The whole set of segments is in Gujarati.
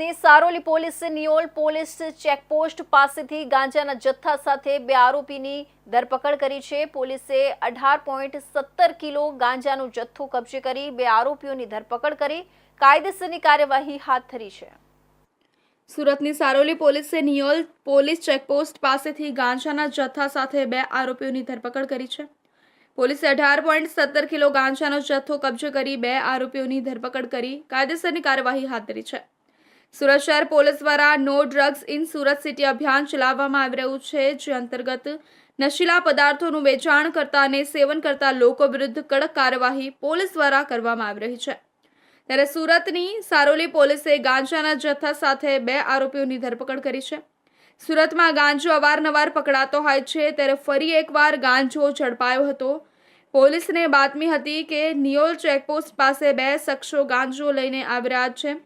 સુરતની સારોલી પોલીસે નિયોલ પોલીસ ચેકપોસ્ટ પાસેથી ગાંજાના જથ્થા સાથે બે આરોપીની ધરપકડ કરી છે. પોલીસે અઢાર પોઈન્ટ સત્તર કિલો ગાંજાનો જથ્થો કબજે કરી બે આરોપીઓની ધરપકડ કરી કાયદેસરની કાર્યવાહી હાથ ધરી છે. સુરતની સારોલી પોલીસે નિયોલ પોલીસ ચેકપોસ્ટ પાસેથી ગાંજાના જથ્થા સાથે બે આરોપીઓની ધરપકડ કરી છે. પોલીસે અઢાર પોઈન્ટ સત્તર કિલો ગાંજાનો જથ્થો કબજે કરી બે આરોપીઓની ધરપકડ કરી કાયદેસરની કાર્યવાહી હાથ ધરી છે. સુરત શહેર પોલીસ દ્વારા no drugs in Surat city અભિયાન ચલાવવામાં આવી રહ્યું છે, જે અંતર્ગત નશીલા પદાર્થોનું વેચાણ કરતા અને સેવન કરતા લોકો વિરુદ્ધ કડક કાર્યવાહી પોલીસ દ્વારા કરવામાં આવી રહી છે. ત્યારે સુરતની સારોલી પોલીસે ગાંજાના જથ્થા સાથે બે આરોપીઓની ધરપકડ કરી છે. સુરતમાં ગાંજો અવારનવાર પકડાતો હોય છે, ત્યારે ફરી એકવાર ગાંજો ઝડપાયો હતો. પોલીસને બાતમી હતી કે નિયોલ ચેકપોસ્ટ પાસે બે શખ્સો ગાંજો લઈને આવી રહ્યા છે.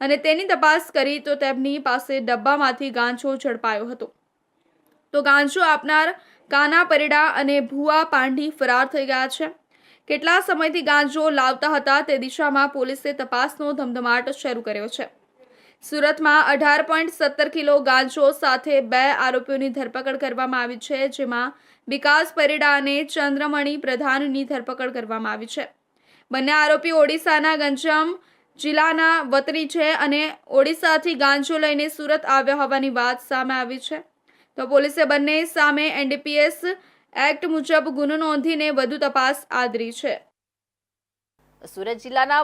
અને તેની તપાસ કરી તો તેમની પાસે ડબ્બામાંથી ગાંજો ઝડપાયો હતો. તો ગાંજો આપનાર કાના પરિડા અને ભુવા પાંડી ફરાર થઈ ગયા છે. કેટલા સમયથી ગાંજો લાવતા હતા તે દિશામાં પોલીસે તપાસનો ધમધમાટ શરૂ કર્યો છે. સુરતમાં અઢાર પોઈન્ટ સત્તર કિલો ગાંજો સાથે બે આરોપીઓની ધરપકડ કરવામાં આવી છે, જેમાં વિકાસ પરિડા અને ચંદ્રમણી પ્રધાનની ધરપકડ કરવામાં આવી છે. બંને આરોપી ઓડિશાના ગંજામ જિલ્લાના વતની છે અને ઓડિશાથી ગાંજો લઈને સુરત આવ્યા હોવાની વાત સામે આવી છે. તો પોલીસે બંને સામે એનડીપીએસ એક્ટ મુજબ ગુનો નોંધીને વધુ તપાસ આદરી છે. સુરત જિલ્લાના